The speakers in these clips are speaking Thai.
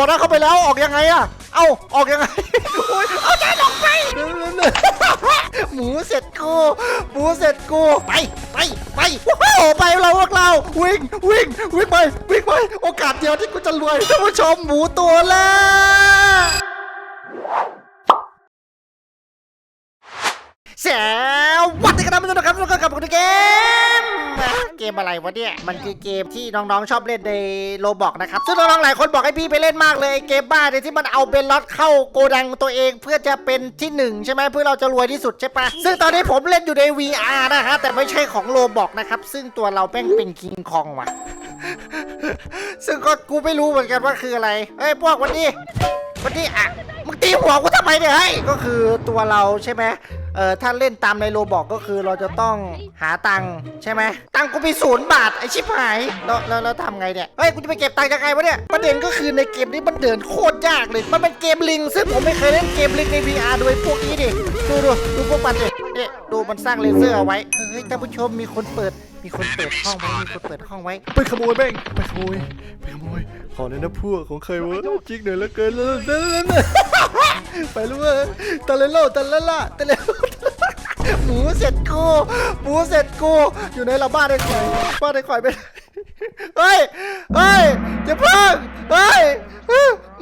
บอกนะเข้าไปแล้วออกยังไงอะเอ้าออกยังไงโอ้ยเอาใจลงไป หมูเสร็จกู หมูเสร็จกู ไป ไป ไปว้าวไปเราพวกเรา วิ่ง วิ่ง วิ่งไป วิ่งไป โอกาสเดียวที่กูจะรวย ท่านผู้ชมหมูตัวแรกแสวัสดีครับท่านผู้ชมนะครับทุกคนกับคุณเกมนะ เกมอะไรวะเนี่ย มันคือเกมที่น้องๆชอบเล่นในโลบอกนะครับ ซึ่งน้องๆหลายคนบอกให้พี่ไปเล่นมากเลยเกมบ้าเนี่ยที่มันเอาเบนล็อตเข้าโกดังตัวเองเพื่อจะเป็นที่หนึ่งใช่ไหมเพื่อเราจะรวยที่สุดใช่ปะซึ่งตอนนี้ผมเล่นอยู่ใน VR นะฮะแต่ไม่ใช่ของโลบอกนะครับซึ่งตัวเราแป้งเป็นคิงคองว่ะซึ่งก็กูไม่รู้เหมือนกันว่าคืออะไรเฮ้ยพวกวันนี้ วันนี้อะมึงตีหัวกูทำไมเนี่ยเฮ้ยก็คือตัวเราใช่ไหมเออถ้าเล่นตามในโลบอกก็คือเราจะต้องหาตังค์ใช่ไหมตังค์กูมีศูนย์บาทไอชิบหายแล้วแล้วแล้วทำไงเนี่ยเฮ้ยกูจะไปเก็บตังค์ยังไงวะเนี่ยประเด็นก็คือในเกมนี้มันเดินโคตรยากเลย มันเป็นเกมลิง ซึ่งผมไม่เคยเล่นเกมลิงใน VR ด้วยพวกนี้ดิดูดูดูพวกมันดิเนี่ยดูมันสร้างเลเซอร์เอาไว้เฮ้ยท่านผู้ชมมีคนเปิด มีคนเปิดห้องไว้ มีคนเปิดห้องไว้ ไปขโมยแม่งไปขโมย ไปขโมย ขอเลยนะพวกของใครวะจิกหน่อยแล้วเกินแล้วไปแล้วเว้ยตะเลโลตะเลล่าตะเลโลหมูเสร็จกูหมูเสร็จกูอยู่ในเราบ้านได้ข่อยบ้านได้ข่อยไปเฮ้ยเฮ้ยจะเพิ่งเฮ้ย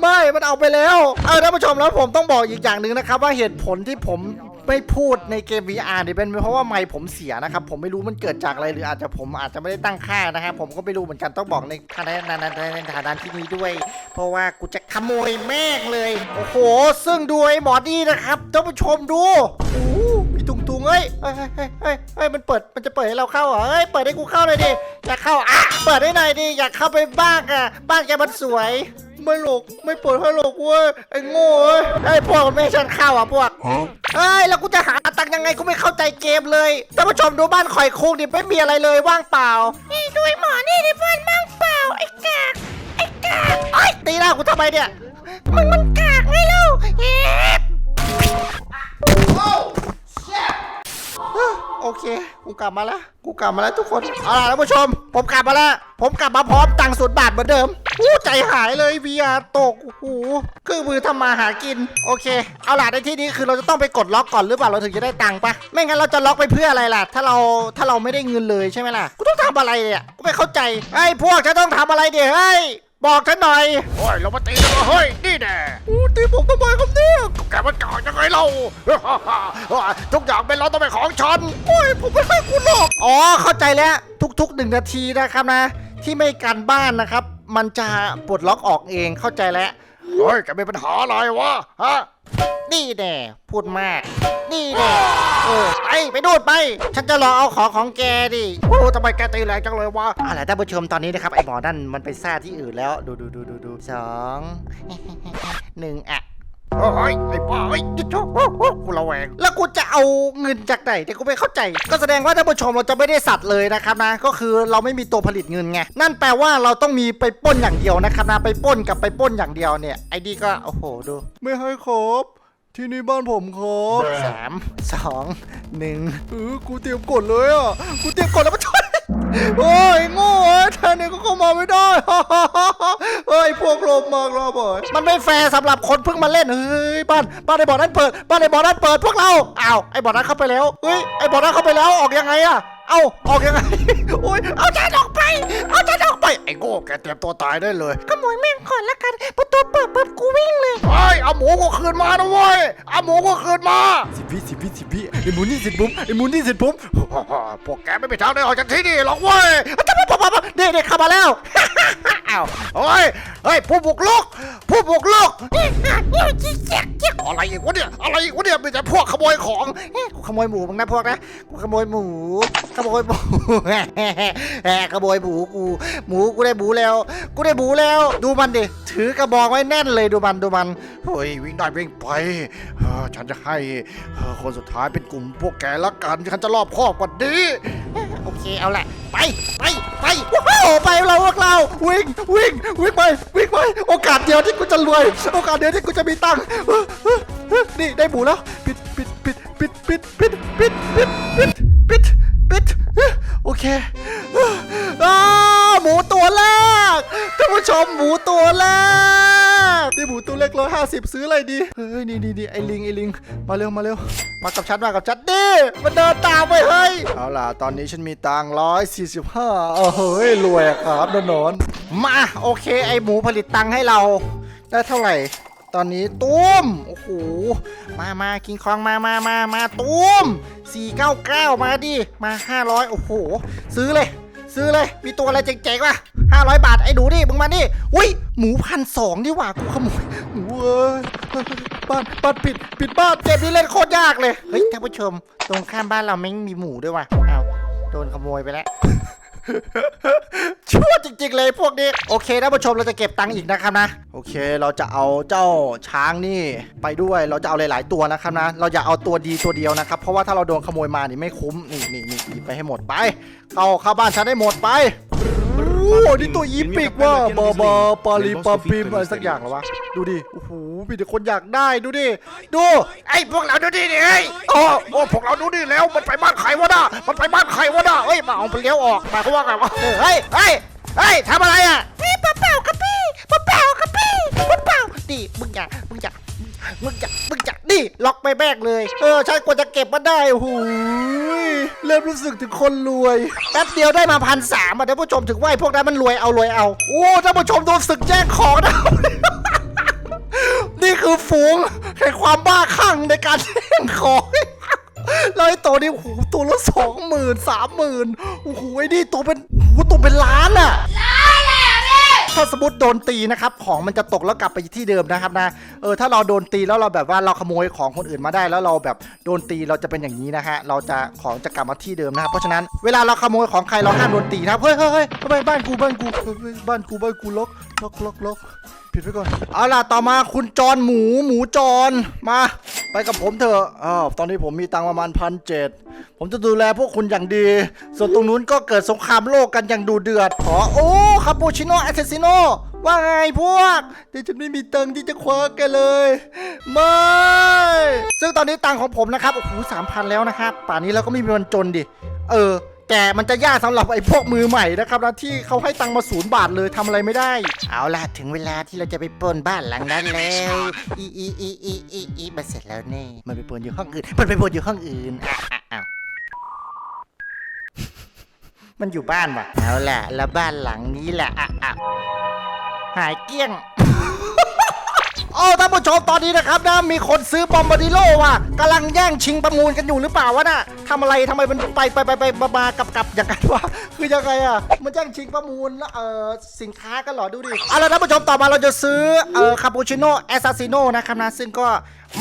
ไม่ มันเอาไปแล้ว เอาท่านผู้ชมแล้วผมต้องบอกอีกอย่างหนึ่งนะครับ ว่าเหตุผลที่ผม ไม่พูดในเกม VR เนี่ยเป็นเพราะว่าไมค์ผมเสียนะครับ ผมไม่รู้มันเกิดจากอะไรหรืออาจจะผมอาจจะไม่ได้ตั้งค่านะครับผมก็ไม่รู้เหมือนกันต้องบอกในฐานะในในในฐานะที่นี้ด้วย เพราะว่ากูจะขโมยแม่งเลย โอ้โห ซึ่งดูไอ้หมอนี่นะครับท่านผู้ชมดูโอ้มีตุงตุงเอ้ยเฮ้ยเฮ้ยเฮ้ยมันเปิดมันจะเปิดให้เราเข้าเหรอเฮ้ยเปิดให้กูเข้าหน่อยดิอยากเข้าอะเปิดให้หน่อยดิอยากเข้าไปบ้านอะบ้านแกมันสวย ไม่หลกไม่เปิดให้หลกเว้ยไอ้โง่เอ้ยไอ้พวกมันไม่ให้ฉันเข้าอะพวกเอ้ยแล้วกูจะหาตังค์ยังไงกูไม่เข้าใจเกมเลยท่านผู้ชมดูบ้านข่อยคุกดิไม่มีอะไรเลยว่างเปล่า นี่ด้วยหมอนี่ในบ้านว่างเปล่าไอ้กากไอ้กากไอ้ยตีหน้ากูทำไมเนี่ยมึงมันกากไงลูกเอ๊ะ โอเค กูกลับมาแล้ว กูกลับมาแล้วทุกคน เอาล่ะท่านผู้ชม ผมกลับมาแล้ว ผมกลับมาพร้อมตังค์ศูนย์บาทเหมือนเดิมอู้ใจหายเลย VR ตกโอ้โหเครื่องมือทำมาหากิน โอเค เอาล่ะในที่นี้คือเราจะต้องไปกดล็อกก่อนหรือเปล่าเราถึงจะได้ตังค์ปะไม่งั้นเราจะล็อกไปเพื่ออะไรล่ะ ถ้าเราถ้าเราไม่ได้เงินเลยใช่ไหมล่ะ กูต้องทำอะไรเนี่ย กูไม่เข้าใจไอ้พวกฉันต้องทำอะไรเดี๋ยวเฮ้ย บอกฉันหน่อย โอ้ยเรามาตีกันเลยเฮ้ย นี่แน่อู้ตีผมทำไมครับเนี่ยแกมันก่อนยังไงเรา ทุกอย่างเป็นเราต้องเป็นของฉัน โอ้ย ผมไม่ให้คุณหรอก อ๋อ เข้าใจแล้ว ทุกๆหนึ่งนาทีนะครับนะ ที่ไม่กันบ้านนะครับ มันจะปลดล็อกออกเองเข้าใจแล้ว เฮ้ยแกมีปัญหาอะไรวะฮะนี่แน่พูดมาก นี่แน่เออไปไปดูดไป ฉันจะรอเอาของของแกดิโอ้ทำไมแกตีแรงจังเลยวะอะไรท่านผู้ชมตอนนี้นะครับไอ้หมอนั่นมันไปซ่าที่อื่นแล้ว ดูดูดูดูดูสองหนึ่งอะ เฮ้ยไอ้บ้าเฮ้ยจิ๊ดโจ้กูระแวง แล้วกูจะเอาเงินจากไหนแต่กูไม่เข้าใจ ก็แสดงว่าท่านผู้ชมเราจะไม่ได้สัตว์เลยนะครับนะ ก็คือเราไม่มีตัวผลิตเงินไง นั่นแปลว่าเราต้องมีไปปล้นอย่างเดียวนะครับนะ ไปปล้นกับไปปล้นอย่างเดียวเนี่ย ไอ้ดีก็โอ้โหดู ไม่ให้ครบ ที่นี่บ้านผมครับสามสองหนึ่งเออกูเตรียมกดเลยอะ กูเตรียมกดแล้วมาช่วยโอ้ยโง่เอ้ยแทนเนี่ยก็เข้ามาไม่ได้เฮ้ยพ วกโลภมากรอบ่อยมันไม่แฟร์สำหรับคนเพิ่งมาเล่นเฮ้ยบ้านบ้านไอ้บอนั้นเปิดบ้านไอ้บอนั้นเปิดพวกเราอ้าวไอ้บอนั้นเข้าไปแล้วเฮ้ยไอ้บอนั้นเข้าไปแล้วออกยังไงอะเอ้าออกยังไงโอ้ยเอาใจออกไป เอาใจออกไปไอ้โง่แกเตรียมตัวตายได้เลยขโมยแม่งก่อนละกันประตูเปิดปุ๊บกูวิ่งเลยเฮ้ยเอาหมูกูคืนมานะเว้ยเอาหมูกูคืนมาสิบวิสิบวิสิบวิไอ้หมูนี่เสร็จปุ๊บไอ้หมูนี่เสร็จปุ๊บพวกแกไม่มีทางได้ออกจากที่นี่หรอกเว้ยจะมาบอกว่เด็กๆเข้ามาแล้ว อ้าวเฮ้ยเฮ้ยผู้บุกลุกผู้บุกลุกอะไรอีกวะเนี่ยอะไรอีกวะเนี่ยมีแต่พวกขโมยของเอ๊ะกูขโมยหมูมึงนะพวกนะกูขโมยหมูขโมยหมูแหมขโมยหมูกู หมูกูได้หมูแล้ว กูได้หมูแล้ว ดูมันดิถือกระบอกไว้แน่นเลยดูมันดูมันเฮ้ยวิ่งได้วิ่งไปเออฉันจะให้คนสุดท้ายเป็นกลุ่มพวกแกละกันฉันจะรอบครอบกว่านี้โอเคเอาแหละ ไปไปไปว้าวไปเราพวกเราวิ่งวิ่งวิ่งไปวิ่งไปโอกาสเดียวที่กูจะรวย โอกาสเดียวที่กูจะมีตังค์เฮ้ยเฮ้ยเฮ้ยนี่ได้หมูแล้วปิดปิดปิดปิดปิดปิดปิดปิดปิดปิดปิดเฮ้ยโอเคอ้าหมูตัวแรกท่านผู้ชมหมูตัวแรก ตีหมูตัวเล็กร้อยห้าสิบซื้ออะไรดี เฮ้ย นี่นี่นี่ไอ้ลิงไอ้ลิง มาเร็วมาเร็ว มากับฉันมากับฉันดิมันเดินตามไปเฮ้ย เอาล่ะ ตอนนี้ฉันมีตังร้อยสี่สิบห้าโอ้โหรวยอะครับนนนมา โอเค ไอหมูผลิตตังค์ให้เรา ได้เท่าไหร่ตอนนี้ตุ้ม โอ้โห มามากิงคองมามามามาตุ้ม499 มาดิ มา 500 โอ้โห ซื้อเลย ซื้อเลย มีตัวอะไรเจ๋งๆวะ500บาทไอ้หนูดิมึงมาดิอุ้ยหมูพันสองนี่หว่ากูขโมยหมูเอ้ยบ้านบ้านปิดปิดบ้านเกมนี้เล่นโคตรยากเลย เฮ้ยท่านผู้ชม ตรงข้ามบ้านเราแม่งมีหมูด้วยว่ะอ้าวโดนขโมยไปแล้ว ชั่วจริงๆเลยพวกนี้ โอเคท่านผู้ชมเราจะเก็บตังค์อีกนะครับนะ โอเคเราจะเอาเจ้าช้างนี่ไปด้วยเราจะเอาหลาย ๆ ตัวนะครับนะ เราอย่าเอาตัวดีตัวเดียวนะครับ เพราะว่าถ้าเราโดนขโมยมานี่ไม่คุ้มนี่นี่นี่หยิบไปให้หมดไป เข้าเข้าบ้านฉันให้หมดไป นี่ตัวอีปิกว่าบาบาปาลีปาปิมอะไรสักอย่างเหรอวะ ดูดิ โอ้โห มีแต่คนอยากได้ดูดิ ดู ไอ้พวกเราดูดิเฮ้ยโอ้โอ้พวกเราดูดิแล้ว มันไปบ้านใครวะน่ะมันไปบ้านใครวะน่ะเฮ้ย มาเอาไปเลี้ยวออกหมายความว่าไงวะเออเฮ้ย เฮ้ย เฮ้ยทำอะไรอะพี่ปะเป่าครับพี่ปะเป่าครับพี่ปะเป่าดิมึงอย่ามึงอย่า มึงอย่ามึงอย่าดิล็อกไปแบกเลย เออใช่กว่าจะเก็บมาได้โอ้โหเริ่มรู้สึกถึงคนรวยแป๊บเดียวได้มาพันสามอะท่านผู้ชมถึงว่าไอ้พวกนั้นมันรวยเอารวยเอา โอ้ท่านผู้ชมโดนศึกแย่งของนะนี่คือฝูงแห่งความบ้าคลั่งในการแย่งของแล้วไอ้ตัวนี้โอ้โหตัวละสองหมื่นสามหมื่นโอ้โหไอ้นี่ตัวเป็นโอ้โหตัวเป็นล้านอะ ถ้าสมมติโดนตีนะครับของมันจะตกแล้วกลับไปที่เดิมนะครับนะเออถ้าเราโดนตีแล้วเราแบบว่าเราขโมยของคนอื่นมาได้ แล้วเราแบบโดนตีเราจะเป็นอย่างนี้นะฮะเราจะของจะกลับมาที่เดิมนะครับเพราะฉะนั้นเวลาเราขโมยของใครเราห้ามโดนตีนะครับเฮ้ยเฮ้ยเฮ้ยบ้านกูบ้านกูเฮ้ยบ้านกูบ้านกูล็อกล็อกล็อกล็อกปิดไว้ก่อนเอาล่ะต่อมาคุณจรหมูหมูจรมา ไปกับผมเถอะอ้าวตอนนี้ผมมีตังประมาณพันเจ็ดผมจะดูแลพวกคุณอย่างดี ส่วนตรงนู้นก็เกิดสงครามโลกกันอย่างดูเดือดขอโอ้คาปูชิโน่แอสเซซิโน่ว่าไงพวก แต่ฉันไม่มีตังค์ที่จะคว้าแกเลย ไม่ ซึ่งตอนนี้ตังค์ของผมนะครับ โอ้โหสามพันแล้วนะครับ ป่านนี้เราก็ไม่มีวันจนดิ เออ แต่มันจะยากสำหรับไอ้พวกมือใหม่นะครับนะที่เขาให้ตังค์มาศูนย์บาทเลยทำอะไรไม่ได้ เอาล่ะถึงเวลาที่เราจะไปปล้นบ้านหลังนั้นแล้วอีอีอีอีอีอีมาเสร็จแล้วนี่มันไปปล้นอยู่ห้องอื่น มันไปปล้นอยู่ห้องอื่นอะอะอะมันอยู่บ้านว่ะเอาล่ะ แล้วบ้านหลังนี้แหละอะอะหายเกลี้ยง โอ้ท่านผู้ชมตอนนี้นะครับนะมีคนซื้อบอมบาร์ดิโลว่ะกำลังแย่งชิงประมูลกันอยู่หรือเปล่าวะน่ะทำอะไรทำไมมันไปไปไปไปมามากับกับอย่างนั้นวะคือยังไงอะมันแย่งชิงประมูลแล้วเออสินค้ากันเหรอดูดิเอาละท่านผู้ชมต่อมาเราจะซื้อเอ่อคาปูชิโน่แอสซาซิโน่นะครับนะซึ่งก็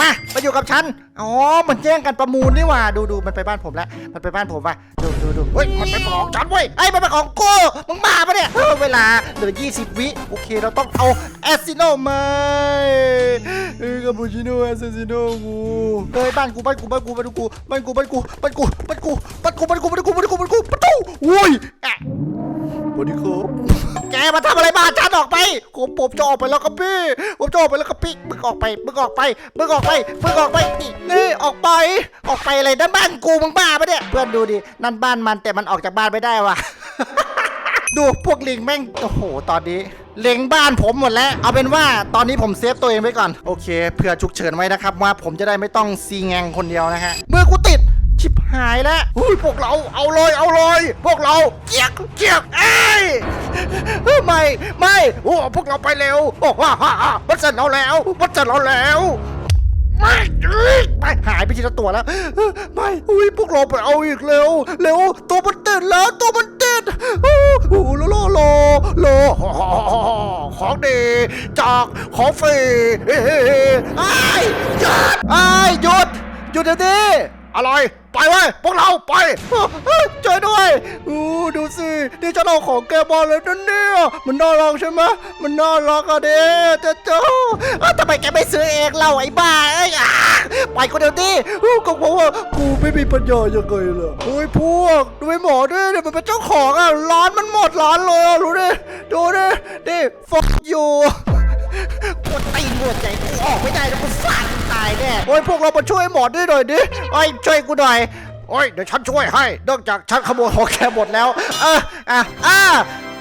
มาไปอยู่กับฉัน อ๋อ มันแย่งกันประมูลนี่หว่า ดูดูมันไปบ้านผมแล้วมันไปบ้านผมว่ะดูดูดูเฮ้ย มันเป็นของฉันเว้ยไอ้มันเป็นของกู มึงบ้าปะเนี่ยเออเวลาเหลือ 20 วิ โอเค เราต้องเอาแอสซิโน่มาเอ้ยคาปูชิโน่แอสซาซิโน่กูเฮ้ยบ้านกูบ้านกูบ้านกูบ้านกูบ้านกูบ้านกูบ้านกูบ้านกูบ้านกูบ้านกูบ้านกูบ้านกูบ้านกูประตูอุ้ยแอะ สวัสดีครับ แกมาทำอะไรบ้านฉันออกไปผมผมจะออกไปแล้วครับพี่ผมจะออกไปแล้วครับพี่มึงออกไปมึงออกไปมึงออกไปมึงออกไปนี่นี่ออกไป ออกไปอะไรนั่นบ้านกูมึงบ้าปะเนี่ยเพื่อนดูดินั่นบ้านมันแต่มันออกจากบ้านไม่ได้ว่ะ ดูพวกลิงแม่งโอ้โห ตอนนี้เล็งบ้านผมหมดแล้ว เอาเป็นว่าตอนนี้ผมเซฟตัวเองไว้ก่อน โอเคเผื่อฉุกเฉินไว้นะครับว่าผมจะได้ไม่ต้องซีแงงคนเดียวนะฮะ เมื่อกูติด ชิบหายแล้วเฮ้ยพวกเราเอาเลยเอาเลยพวกเราเกียกเกียกเอ้ยไม่ไม่โอ้พวกเราไปเร็วโอ้ฮ่าฮ่าฮ่ามันเสร็จเราแล้วมันเสร็จเราแล้วไม่เอ้ยไม่หายไปทีละตัวแล้วไม่อุ้ยพวกเราไปเอาอีกเร็วเร็วตัวมันติดแล้วตัวมันติดโอ้โหโลโลโลโลโอ้โหของดีจากของฟรีเฮ้ยไอ้ายหยุดไอ้ายหยุดหยุดเดี๋ยวนี้อะไร ไปเว้ยพวกเราไปช่วยด้วยอู้ดูสินี่ฉันเอาของแกมาเลยนั่นเนี่ยมันน่ารักใช่ไหมมันน่ารักอะเด้เจ้าเจ้าทำไมแกไม่ซื้อเองเล่าไอ้บ้าเอ้ยอะปล่อยกูเดียวนี้อู้ก็เพราะว่ากูไม่มีปัญญายังไงล่ะเฮ้ยพวกดูไอ้หมอดิเนี่ยมันเป็นเจ้าของอะร้านมันหมดร้านเลยอะรู้ดิดูดิดิฟั กูตีนหัวใจกูออกไม่ได้แล้วกูฟาดตายแน่โอ้ยพวกเรามาช่วยหมอด้วยหน่อยดิไอ้ยช่วยกูหน่อยโอ้ยเดี๋ยวฉันช่วยให้เนื่องจากฉันขโมยของแกหมดแล้ว เอออะอะ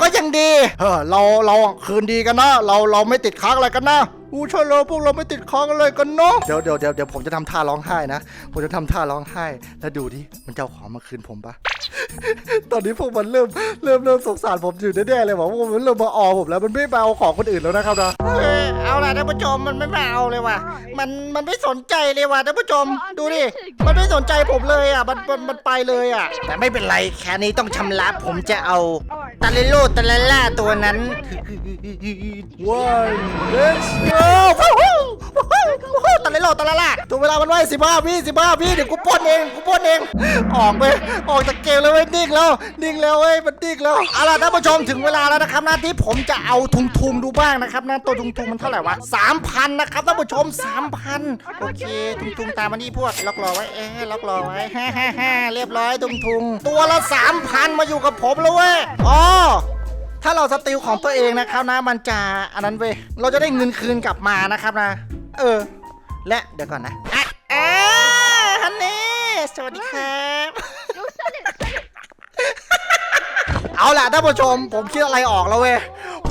ก็ยังดีเออเราเราคืนดีกันนะ เราเราไม่ติดค้างอะไรกันนะ อู้ใช่เลยพวกเราไม่ติดค้างอะไรกันเนาะเดี๋ยวเดี๋ยวเดี๋ยวเดี๋ยวผมจะทำท่าร้องไห้นะ ผมจะทำท่าร้องไห้ แล้วดูดิมันจะเอาของมาคืนผมปะ ตอนนี้พวกมันเริ่มเริ่มเริ่มสงสารผมอยู่แน่ๆเลยว่าพวกมันเริ่มมาออผมแล้วมันไม่มาเอาของคนอื่นแล้วนะครับนะ เออเอาล่ะท่านผู้ชมมันไม่มาเอาเลยว่ะ มันมันไม่สนใจเลยว่ะท่านผู้ชมดูดิ มันไม่สนใจผมเลยอะ มันมันมันไปเลยอะ แต่ไม่เป็นไรแค่นี้ต้องชำระผมจะเอาตาเลโลตาลาล่าตัวนั้นว้าย let's go วู้ฮู้วู้ฮู้วู้ฮู้ตาเลโลตาลาล่าตัวเวลามันไว้สิบ้าพี่สิบ้าพี่เดี๋ยวกูปล้นเองกูปล้นเองออกไปออกจากเกมแล้วเว้ยนิ่งแล้วนิ่งแล้วเว้ยมันนิ่งแล้วเอาล่ะท่านผู้ชมถึงเวลาแล้วนะครับนะที่ผมจะเอาทุงทุงดูบ้างนะครับนะตัวทุงทุงมันเท่าไหร่วะสามพันนะครับท่านผู้ชมสามพันโอเคทุงทุงตามมานี่พวกล็อกรอไว้เอ๊ะล็อกรอไว้ฮ่าฮ่าฮ่าเรียบร้อยทุงทุงตัวละสามพันมาอยู่กับผมแล้วเว้ยอ๋อ ถ้าเราสติลของตัวเองนะครับนะมันจะอันนั้นเว้ยเราจะได้เงินคืนกลับมานะครับนะ เออ และเดี๋ยวก่อนนะอะอ่าฮันนี่สวัสดีครับ เอาล่ะท่านผู้ชม ผมคิดอะไรออกแล้วเว้ย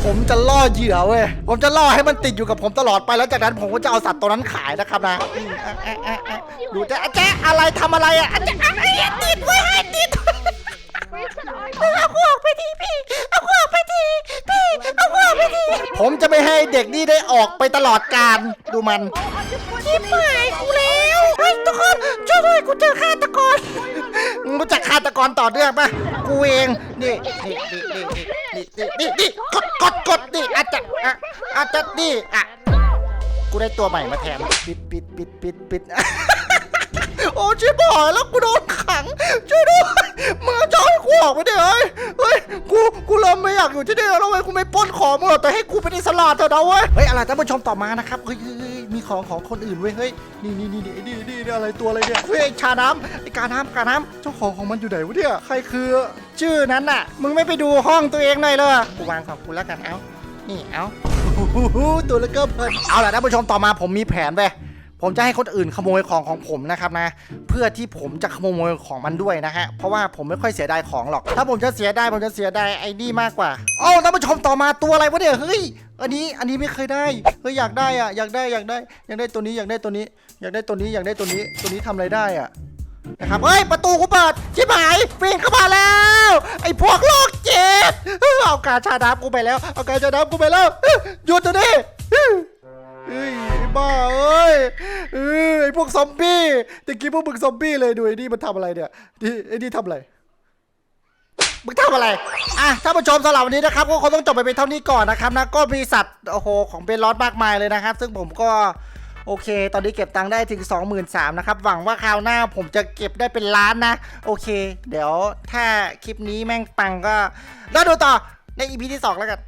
ผมจะล่อเหยื่อเว้ยผมจะล่อให้มันติดอยู่กับผมตลอดไปแล้วจากนั้นผมก็จะเอาสัตว์ตัวนั้นขายนะครับนะอืมอะอะอะอะดูจะอาจารย์อะไรทำอะไรอะอาจารย์อะไอ้ติดไว้ให้ติดเอาพวกไปทีพี่ ผมจะไม่ให้เด็กนี่ได้ออกไปตลอดการดูมันชิบหายกูแล้วไอ้ยทุกคนช่วยด้วยกูเจอฆาตกรมึงรู้จักฆาตกรต่อเนื่องปะกูเองนี่นี่นี่นี่นี่นี่นี่กดกดกดนี่อาจจะอะอาจารย์นี่อะกูได้ตัวใหม่มาแทนปิดปิดปิดปิดปิด โอ้ชิบหายแล้วกูโดนขังช่วยด้วยมึงเอาจะให้กูออกไปเดี๋ยวเฮ้ยเฮ้ยกูกูเริ่มไม่อยากอยู่ที่นี่แล้วเว้ยกูไม่ป้นของมึงหรอกแต่ให้กูเป็นอิสระเถอะนะเว้ยเฮ้ยอะไรท่านผู้ชมต่อมานะครับเฮ้ยมีของของคนอื่นเว้ยเฮ้ยนี่นี่นี่นี่นี่นี่อะไรตัวอะไรเนี่ยเฮ้ยไอชาน้ำไอ้กาน้ำกาน้ำเจ้าของของมันอยู่ไหนวะเนี่ยใครคือชื่อนั้นน่ะ มึงไม่ไปดูห้องตัวเองหน่อยเลยกูวางของกูแล้วกันเอ้านี่เอ้าตัวแล้วก็เพลินเอาล่ะท่านผู้ชมต่อมาผมมีแผนไป ผมจะให้คนอื่นขโมยของของผมนะครับนะ เพื่อที่ผมจะขโมยของมันด้วยนะฮะ เพราะว่าผมไม่ค่อยเสียดายของหรอก ถ้าผมจะเสียดายผมจะเสียดายไอ้นี่มากกว่าเอ้าท่านผู้ชมต่อมาตัวอะไรวะเนี่ย เฮ้ย อันนี้ อันนี้ไม่เคยได้ เฮ้ยอยากได้อะอยากได้ อยากได้ อยากได้ตัวนี้ อยากได้ตัวนี้ อยากได้ตัวนี้ อยากได้ตัวนี้ ตัวนี้ทำอะไรได้อะนะครับ เฮ้ย ประตูกูเปิดชิบหายปีนเข้ามาแล้ว ไอ้พวกโรคจิตเอากาชาดาบกูไปแล้ว เอากาชาดาบกูไปแล้ว หยุดตัวนี้ เฮ้ยไอ้บ้าเอ้ยเออไอ้พวกซอมบี้ตะกี้พวกมึงซอมบี้เลยดูไอ้นี่มันทำอะไรเนี่ยนี่ไอ้นี่ทำอะไรมึงทำอะไร อะท่านผู้ชมสำหรับวันนี้นะครับ ก็คงต้องจบไปเป็นเท่านี้ก่อนนะครับนะ ก็มีสัตว์ โอ้โห ของเบนลอสมากมายเลยนะครับ ซึ่งผมก็ โอเค ตอนนี้เก็บตังค์ได้ถึง 23,000นะครับ หวังว่าคราวหน้าผมจะเก็บได้เป็นล้านนะ โอเค เดี๋ยวถ้าคลิปนี้แม่งปังก็แล้วดูต่อใน EP ที่ 2 แล้วกัน